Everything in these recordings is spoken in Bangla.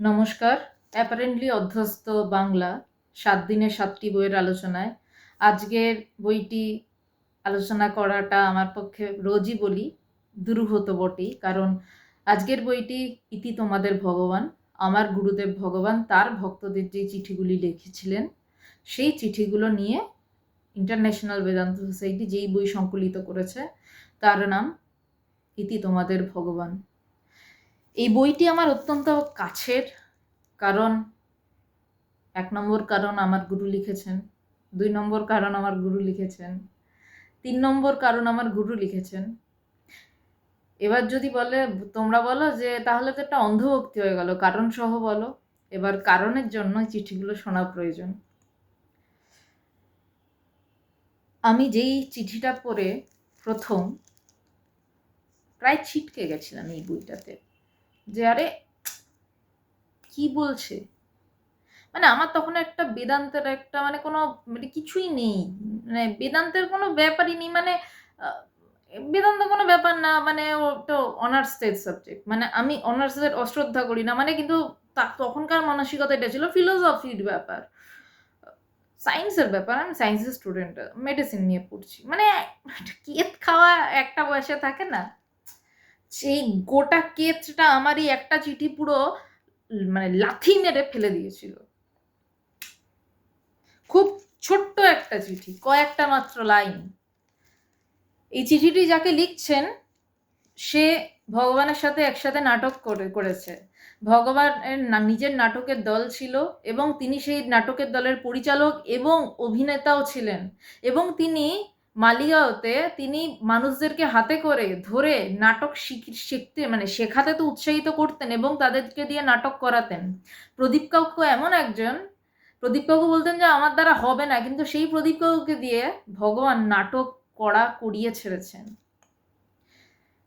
নমস্কার। অ্যাপারেন্টলি অধ্যস্ত বাংলা, সাত দিনের সাতটি বইয়ের আলোচনায়। আজকের বইটি আলোচনা করাটা আমার পক্ষে রোজই বলি, দুরূহ তো বটেই, কারণ আজকের বইটি ইতি তোমাদের ভগবান, আমার গুরুদেব ভগবান, তার ভক্তদের যে চিঠিগুলি লিখেছিলেন, সেই চিঠিগুলো নিয়ে ইন্টারন্যাশনাল বেদান্ত সোসাইটি যেই বই সংকলিত করেছে, তার নাম ইতি তোমাদের ভগবান। এই বইটি আমার অত্যন্ত কাছের, কারণ এক নম্বর কারণ আমার গুরু লিখেছেন, দুই নম্বর কারণ আমার গুরু লিখেছেন, তিন নম্বর কারণ আমার গুরু লিখেছেন। এবার যদি বলে, তোমরা বলো যে তাহলে তো একটা অন্ধভক্তি হয়ে গেল, কারণ সহ বলো। এবার কারণের জন্য চিঠিগুলো শোনা প্রয়োজন। আমি যেই চিঠিটা পড়ে প্রথম, প্রায় ছিটকে গেছিলাম এই বইটাতে। যে আরে কি বলছে? মানে আমার তখন একটা বেদান্তের একটা মানে কোনো মানে কিছুই নেই। মানে বেদান্তের কোনো ব্যাপারই নেই। মানে বেদান্ত কোনো ব্যাপার না। মানে ও তো অনার্স স্টেজ সাবজেক্ট মানে আমি অনার্সের অশ্রদ্ধা করি না। মানে কিন্তু তখনকার মানসিকতা এটা ছিল ফিলোসফির ব্যাপার। সায়েন্সের ব্যাপার। আমি সায়েন্সের স্টুডেন্ট মেডিসিন নিয়ে পড়ছি। মানে কেত খাওয়া একটা বয়সে থাকে না? সেই গোটা কেচটা আমারই একটা চিঠি পুরো মানে লাথি মেরে ফেলে দিয়েছিল। খুব ছোট্ট একটা চিঠি, কয়েকটা মাত্র লাইন। এই চিঠিটি যাকে লিখছেন, সে ভগবানের সাথে একসাথে নাটক করে, করেছে। ভগবানের নিজের নাটকের দল ছিল এবং তিনি সেই নাটকের দলের পরিচালক এবং অভিনেতাও ছিলেন। এবং তিনি মালিগাঁওতে তিনি মানুষদেরকে হাতে করে ধরে নাটক শিখ- শিখতে মানে শেখাতে তো উৎসাহিত করতেন এবং তাদেরকে দিয়ে নাটক করাতেন। প্রদীপ কাকু এমন একজন, প্রদীপ কাকু বলতেন যে, আমার দ্বারা হবে না। কিন্তু সেই প্রদীপ কাকুকে দিয়ে ভগবান নাটক করা, করিয়ে ছেড়েছেন।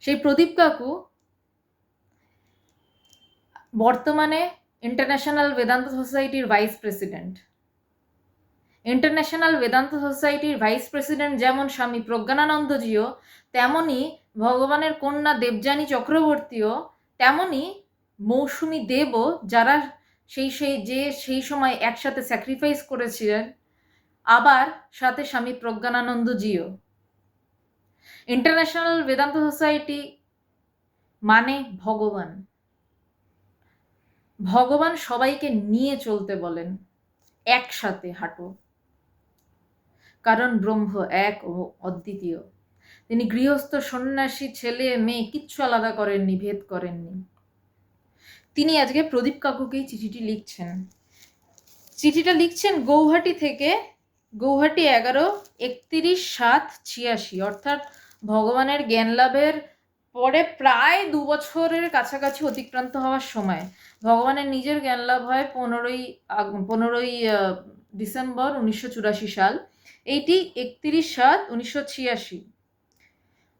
সেই প্রদীপ কাকু বর্তমানে ইন্টারন্যাশনাল বেদান্ত সোসাইটির ভাইস প্রেসিডেন্ট ইন্টারন্যাশনাল বেদান্ত সোসাইটির ভাইস প্রেসিডেন্ট যেমন স্বামী প্রজ্ঞানানন্দজিও তেমনই ভগবানের কন্যা দেবযানী চক্রবর্তীও তেমনই মৌসুমী দেবও যারা সেই সেই যে সেই সময় একসাথে স্যাক্রিফাইস করেছিলেন, আবার সাথে স্বামী প্রজ্ঞানানন্দজিও ইন্টারন্যাশনাল বেদান্ত সোসাইটি মানে ভগবান। ভগবান সবাইকে নিয়ে চলতে বলেন, একসাথে হাঁটো। কারণ ব্রহ্ম এক ও অদ্বিতীয়। তিনি গৃহস্থ, সন্ন্যাসী, ছেলে, মেয়ে কিচ্ছু আলাদা করেননি, ভেদ করেননি। তিনি আজকে প্রদীপ কাকুকেই চিঠিটি লিখছেন। চিঠিটা লিখছেন গৌহাটি থেকে গৌহাটি এগারো একত্রিশ সাত ছিয়াশি। অর্থাৎ ভগবানের জ্ঞান লাভের পরে প্রায় দু বছরের কাছাকাছি অতিক্রান্ত হওয়ার সময়। ভগবানের নিজের জ্ঞান লাভ হয় পনেরোই পনেরোই ডিসেম্বর উনিশশো চুরাশি সাল। এইটি একত্রিশ সাত উনিশশো ছিয়াশি।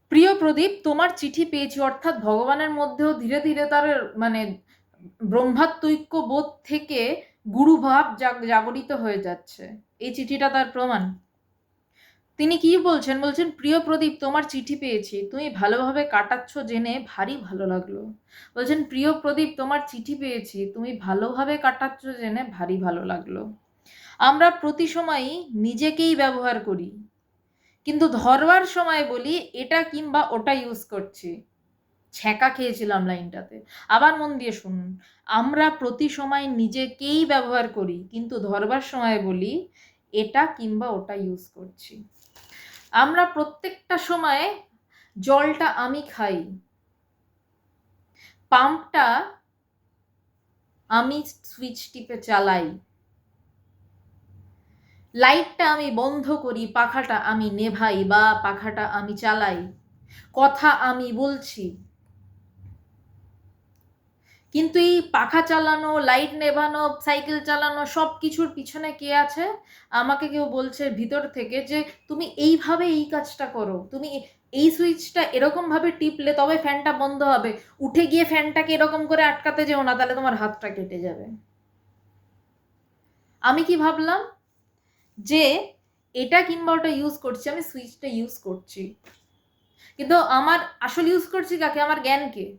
প্রিয় প্রদীপ, তোমার চিঠি পেয়েছি অর্থাৎ ভগবানের মধ্যেও ধীরে ধীরে তার মানে ব্রহ্মাত্মৈক্য বোধ থেকে গুরুভাব জাগ- জাগরিত হয়ে যাচ্ছে। এই চিঠিটা তার প্রমাণ। তিনি কি বলছেন? বলছেন, প্রিয় প্রদীপ, তোমার চিঠি পেয়েছি। তুমি ভালোভাবে কাটাচ্ছ জেনে ভারী ভালো লাগল। বলছেন, প্রিয় প্রদীপ, তোমার চিঠি পেয়েছি। তুমি ভালোভাবে কাটাচ্ছ জেনে ভারী ভালো লাগল। আমরা প্রতি সময়ই নিজেকেই ব্যবহার করি। কিন্তু ধরবার সময় বলি, এটা কিংবা ওটা ইউজ করছি। ছ্যাঁকা খেয়েছিলাম লাইনটাতে। আবার মন দিয়ে শুনুন, আমরা প্রতি সময় নিজেকেই ব্যবহার করি, কিন্তু ধরবার সময় বলি, এটা কিংবা ওটা ইউজ করছি। আমরা প্রত্যেকটা সময়ে জলটা আমি খাই। পাম্পটা আমি সুইচ টিপে চালাই। লাইটটা আমি বন্ধ করি, পাখাটা আমি নেভাই বা পাখাটা আমি চালাই। কথা আমি বলছি। কিন্তু এই পাখা চালানো, লাইট নেভানো, সাইকেল চালানো সব কিছুর পিছনে কে আছে? আমাকে কেউ বলছে ভিতর থেকে যে, তুমি এইভাবে এই কাজটা করো। তুমি এই সুইচটা এরকমভাবে টিপলে তবে ফ্যানটা বন্ধ হবে। উঠে গিয়ে ফ্যানটাকে এরকম করে আটকাতে যেও না, তাহলে তোমার হাতটা কেটে যাবে। আমি কি ভাবলাম? যে এটা কিংবা ওটা ইউজ করছি, আমি সুইচটা ইউজ করছি। কিন্তু আমার আসল ইউজ করছি কাকে? আমার জ্ঞানকে।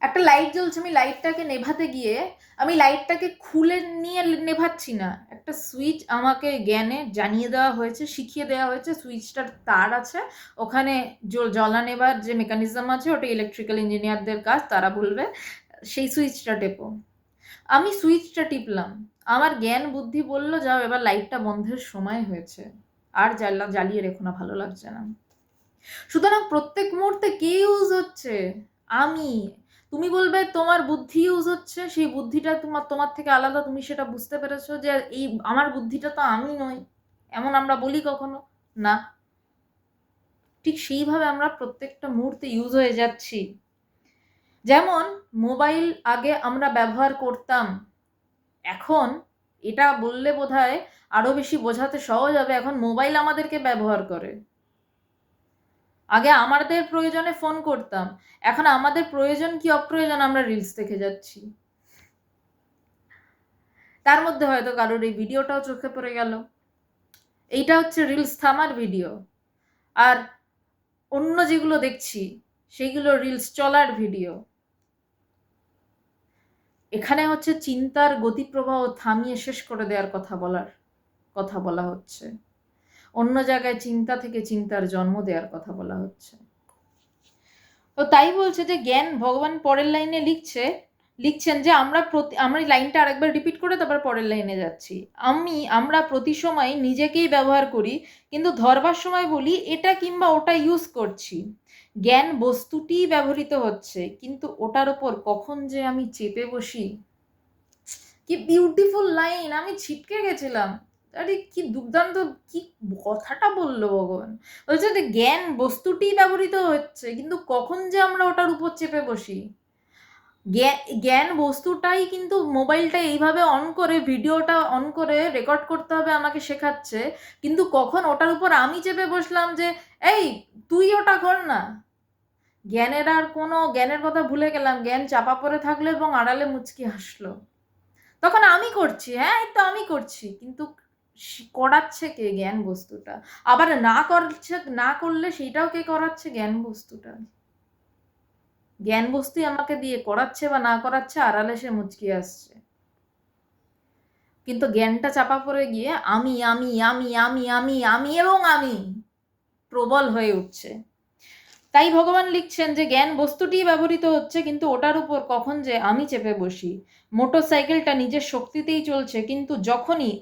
একটা লাইট জ্বলছে, আমি লাইটটাকে নেভাতে গিয়ে, আমি লাইটটাকে খুলে নিয়ে নেভাচ্ছি না। একটা সুইচ আমাকে জ্ঞানে জানিয়ে দেওয়া হয়েছে, শিখিয়ে দেওয়া হয়েছে সুইচটার তার আছে। ওখানে জ- জ্বলা নেবার যে মেকানিজম আছে, ওটা ইলেকট্রিক্যাল ইঞ্জিনিয়ারদের কাজ, তারা বলবে, সেই সুইচটা টেপো। আমি সুইচটা টিপলাম। আমার জ্ঞান বুদ্ধি বলল, যাও এবার লাইটটা বন্ধের সময় হয়েছে। আর জ্বালা, জ্বালিয়ে রেখো না, ভালো লাগছে না। সুতরাং প্রত্যেক মুহূর্তে কে ইউজ হচ্ছে? আমি। তুমি বলবে, তোমার বুদ্ধি ইউজ হচ্ছে। সেই বুদ্ধিটা তোমার তোমার থেকে আলাদা। তুমি সেটা বুঝতে পেরেছ যে এই, আমার বুদ্ধিটা তো আমি নই। এমন আমরা বলি কখনো? না। ঠিক সেইভাবে আমরা প্রত্যেকটা মুহূর্তে ইউজ হয়ে যাচ্ছি। যেমন মোবাইল আগে আমরা ব্যবহার করতাম। এখন এটা বললে বোধ হয় আরও বেশি বোঝাতে সহজ হবে, এখন মোবাইল আমাদেরকে ব্যবহার করে। আগে আমাদের প্রয়োজনে ফোন করতাম, এখন আমাদের প্রয়োজন কি অপ্রয়োজন আমরা রিলস দেখে যাচ্ছি। তার মধ্যে হয়তো কারোর এই ভিডিওটাও চোখে পড়ে গেল। এইটা হচ্ছে রিলস থামার ভিডিও আর অন্য যেগুলো দেখছি, সেইগুলো রিলস চলার ভিডিও এখানে হচ্ছে চিন্তার গতিপ্রবাহ থামিয়ে শেষ করে দেওয়ার কথা বলার, কথা বলা হচ্ছে। অন্য জায়গায় চিন্তা থেকে চিন্তার জন্ম দেওয়ার কথা বলা হচ্ছে। তো তাই বলছে যে জ্ঞান ভগবান পরের লাইনে লিখছে, লিখছেন যে আমরা প্রতি, আমরা এই লাইনটা আরেকবার রিপিট করে তারপর পরের লাইনে যাচ্ছি। আমি, আমরা প্রতি সময় নিজেকেই ব্যবহার করি, কিন্তু ধরবার সময় বলি, এটা কিংবা ওটা ইউজ করছি। জ্ঞান বস্তুটিই ব্যবহৃত হচ্ছে, কিন্তু ওটার ওপর কখন যে আমি চেপে বসি। কি বিউটিফুল লাইন আমি ছিটকে গেছিলাম। আরে কি দুর্দান্ত, কি কথাটা বলল ভগবান। বলছে যে জ্ঞান বস্তুটি ব্যবহৃত হচ্ছে, কিন্তু কখন যে আমরা ওটার উপর চেপে বসি। জ্ঞান বস্তুটাই কিন্তু মোবাইলটা এইভাবে অন করে, ভিডিওটা অন করে রেকর্ড করতে হবে আমাকে শেখাচ্ছে, কিন্তু কখন ওটার উপর আমি চেপে বসলাম যে, এই, তুই ওটা কর না। জ্ঞানের আর কোনো, জ্ঞানের কথা ভুলে গেলাম। জ্ঞান চাপা পড়ে থাকল এবং আড়ালে মুচকি হাসলো। তখন আমি করছি হ্যাঁ এই তো আমি করছি। কিন্তু করাচ্ছে কে জ্ঞান বস্তুটা? আবার না করছে, না করলে সেইটাও কে করাচ্ছে? জ্ঞান বস্তুটা। জ্ঞান বস্তুই আমাকে দিয়ে করাচ্ছে বা না করাচ্ছে, আড়ালে সে মুচকি আসছে কিন্তু জ্ঞানটা চাপা পড়ে গিয়ে আমি আমি আমি আমি আমি আমি এবং আমি প্রবল হয়ে উঠছে। তাই ভগবান লিখছেন যে জ্ঞান বস্তুটি ব্যবহৃত হচ্ছে কিন্তু ওটার উপর কখন যে আমি চেপে বসি। মোটর সাইকেলটা নিজের শক্তিতেই চলছে কিন্তু যখনই,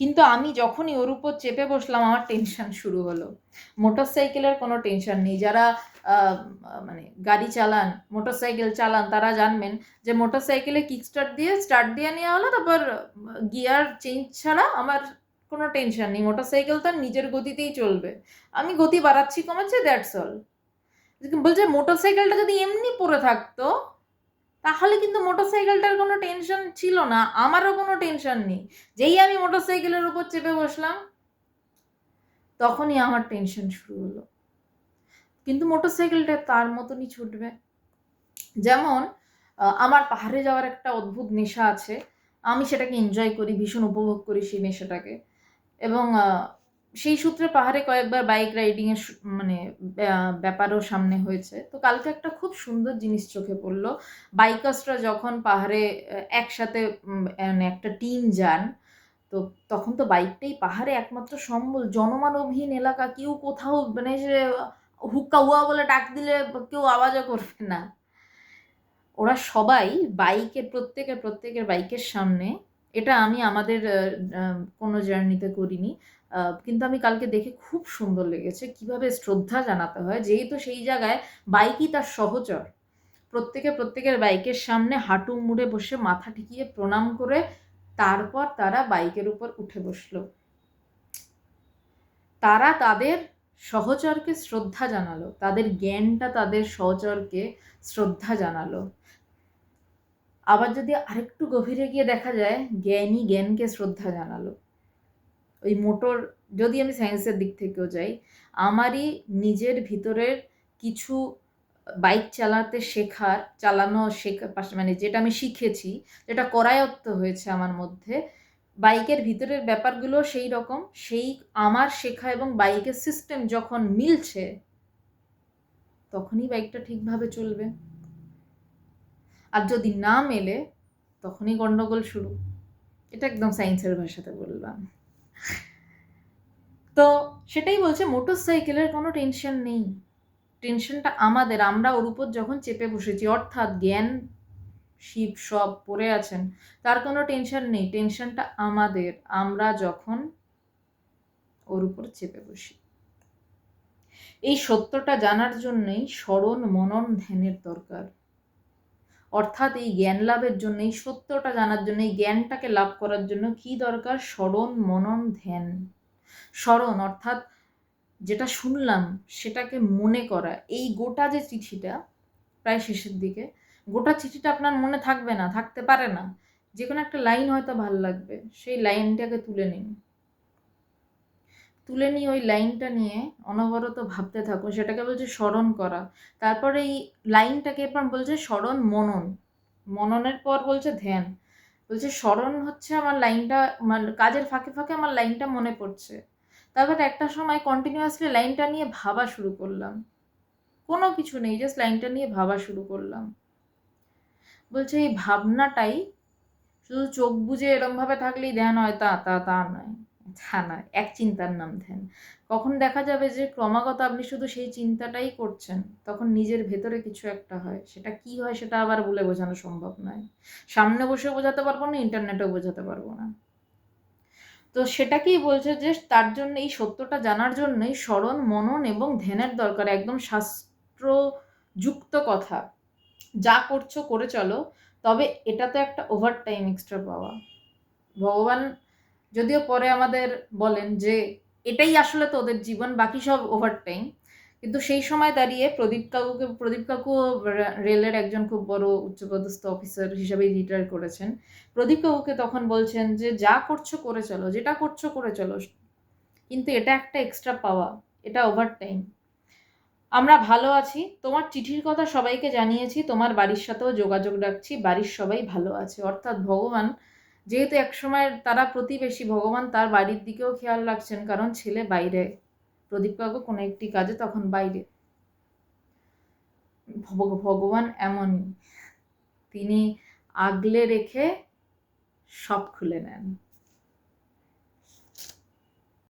কিন্তু আমি যখনই ওর উপর চেপে বসলাম আমার টেনশন শুরু হলো। মোটর সাইকেলের কোনো টেনশন নেই। যারা মানে গাড়ি চালান মোটর সাইকেল চালান তারা জানবেন যে মোটর সাইকেলে কিক স্টার্ট দিয়ে স্টার্ট দিয়ে নেওয়া হলো, তারপর গিয়ার চেঞ্জ ছাড়া আমার কোনো টেনশন নেই মোটর সাইকেল তার নিজের গতিতেই চলবে। আমি গতি বাড়াচ্ছি কমাচ্ছি দ্যাটস অল বলছে মোটর সাইকেলটা যদি এমনি পড়ে থাকতো, তাহলে কিন্তু মোটর সাইকেলটার কোনো টেনশন ছিল না, আমারও কোনো টেনশন নেই। যেই আমি মোটর সাইকেলের উপর চেপে বসলাম, তখনই আমার টেনশন শুরু হলো। কিন্তু মোটর সাইকেলটা তার মতনই ছুটবে। যেমন আমার পাহাড়ে যাওয়ার একটা অদ্ভুত নেশা আছে, আমি সেটাকে এনজয় করি, ভীষণ উপভোগ করি সেই নেশাটাকে। এবং সেই সূত্রে পাহাড়ে কয়েকবার বাইক রাইডিংয়ের মানে ব্যা- ব্যাপারও সামনে হয়েছে। তো কালকে একটা খুব সুন্দর জিনিস চোখে পড়ল। বাইকার্সরা যখন পাহাড়ে একসাথে মানে একটা টিম যান, তো তখন তো বাইকটাই পাহাড়ে একমাত্র সম্বল। জনমানবহীন এলাকা, কেউ কোথাও মানে যে হুক্কা হুয়া বলে ডাক দিলে কেউ আওয়াজও করবে না। ওরা সবাই বাইকের প্রত্যেকের প্রত্যেকের বাইকের সামনে এটা আমি আমাদের কোনো জার্নিতে করিনি। কিন্তু আমি কালকে দেখে খুব সুন্দর লেগেছে। কীভাবে শ্রদ্ধা জানাতে হয়, যেহেতু সেই জায়গায় বাইকই তার সহচর। প্রত্যেকে প্রত্যেকের বাইকের সামনে হাঁটু মুড়ে বসে মাথা ঠেকিয়ে প্রণাম করে তারপর তারা বাইকের উপর উঠে বসল। তারা তাদের সহচরকে শ্রদ্ধা জানালো। তাদের জ্ঞানটা তাদের সহচরকে শ্রদ্ধা জানালো। আবার যদি আরেকটু গভীরে গিয়ে দেখা যায়, জ্ঞানী জ্ঞানকে শ্রদ্ধা জানালো। ওই মোটর, যদি আমি সায়েন্সের দিক থেকেও যাই, আমারই নিজের ভিতরের কিছু বাইক চালাতে শেখার, চালানো শেখা মানে যেটা আমি শিখেছি, যেটা করায়ত্ত হয়েছে আমার মধ্যে বাইকের ভিতরের ব্যাপারগুলো সেই রকম, সেই আমার শেখা এবং বাইকের সিস্টেম যখন মিলছে, তখনই বাইকটা ঠিকভাবে চলবে। আর যদি না মেলে, তখনই গন্ডগোল শুরু। এটা একদম সায়েন্সের ভাষাতে বললাম। তো সেটাই বলছে মোটর সাইকেলের কোনো টেনশন নেই। টেনশনটা আমাদের, আমরা ওর উপর যখন চেপে বসেছি, অর্থাৎ জ্ঞান, শিব সব পড়ে আছেন, তার কোনো টেনশন নেই। টেনশনটা আমাদের, আমরা যখন ওর উপর চেপে বসি। এই সত্যটা জানার জন্যই স্মরণ, মনন, ধ্যানের দরকার। অর্থাৎ এই জ্ঞান লাভের জন্য এই সত্যটা জানার জন্য, এই জ্ঞানটাকে লাভ করার জন্য কি দরকার? স্মরণ, মনন, ধ্যান। স্মরণ অর্থাৎ যেটা শুনলাম, সেটাকে মনে করা। এই গোটা যে চিঠিটা, প্রায় শেষের দিকে, গোটা চিঠিটা আপনার মনে থাকবে না, থাকতে পারে না। যে কোনো একটা লাইন হয়তো ভালো লাগবে, সেই লাইনটাকে তুলে নিন। তুলে নিয়ে ওই লাইনটা নিয়ে অনবরত ভাবতে থাকো, সেটাকে বলছে স্মরণ করা। তারপরে এই লাইনটাকে এরপর বলছে স্মরণ মনন। মননের পর বলছে ধ্যান। বলছে স্মরণ হচ্ছে আমার লাইনটা মানে কাজের ফাঁকে ফাঁকে আমার লাইনটা মনে পড়ছে। তারপর একটা সময় কন্টিনিউয়াসলি লাইনটা নিয়ে ভাবা শুরু করলাম। কোনো কিছু নেই জাস্ট লাইনটা নিয়ে ভাবা শুরু করলাম। বলছে এই ভাবনাটাই শুধু চোখ বুঝে এরমভাবে থাকলেই ধ্যান হয়, তা তা তা নয়। নয়, এক চিন্তার নাম ধ্যান। কখন দেখা যাবে যে ক্রমাগত আপনি শুধু সেই চিন্তাটাই করছেন, তখন নিজের ভেতরে কিছু একটা হয়। সেটা কি হয় সেটা আবার বলে বোঝানো সম্ভব নয়। সামনে বসে বোঝাতে পারব না, ইন্টারনেটেও বোঝাতে পারব না। তো সেটাকেই বলছে যে তার জন্য, এই সত্যটা জানার জন্যই স্মরণ, মনন এবং ধ্যানের দরকার। একদম শাস্ত্রযুক্ত কথা। যা করছ, করে চলো। তবে এটা তো একটা ওভার টাইম এক্সট্রা পাওয়া। ভগবান যদিও পরে আমাদের বলেন যে এটাই আসলে তো ওদের জীবন, বাকি সব ওভার টাইম কিন্তু সেই সময় দাঁড়িয়ে প্রদীপ কাকুকে, প্রদীপ কাকু রেলের একজন খুব বড় উচ্চপদস্থ অফিসার হিসাবেই রিটায়ার করেছেন। প্রদীপ কাকুকে তখন বলছেন যে, যা করছ করে চলো, যেটা করছ করে চলো। কিন্তু এটা একটা এক্সট্রা পাওয়া এটা ওভার টাইম আমরা ভালো আছি, তোমার চিঠির কথা সবাইকে জানিয়েছি, তোমার বাড়ির সাথেও যোগাযোগ রাখছি, বাড়ির সবাই ভালো আছে। অর্থাৎ ভগবান যেহেতু একসময় তারা প্রতিবেশী, ভগবান তার বাড়ির দিকেও খেয়াল রাখছেন, কারণ ছেলে বাইরে। প্রদীপবাবু কোনো একটি কাজে তখন বাইরে। ভগবান এমনই। তিনি আগলে রেখে সব খুলে নেন।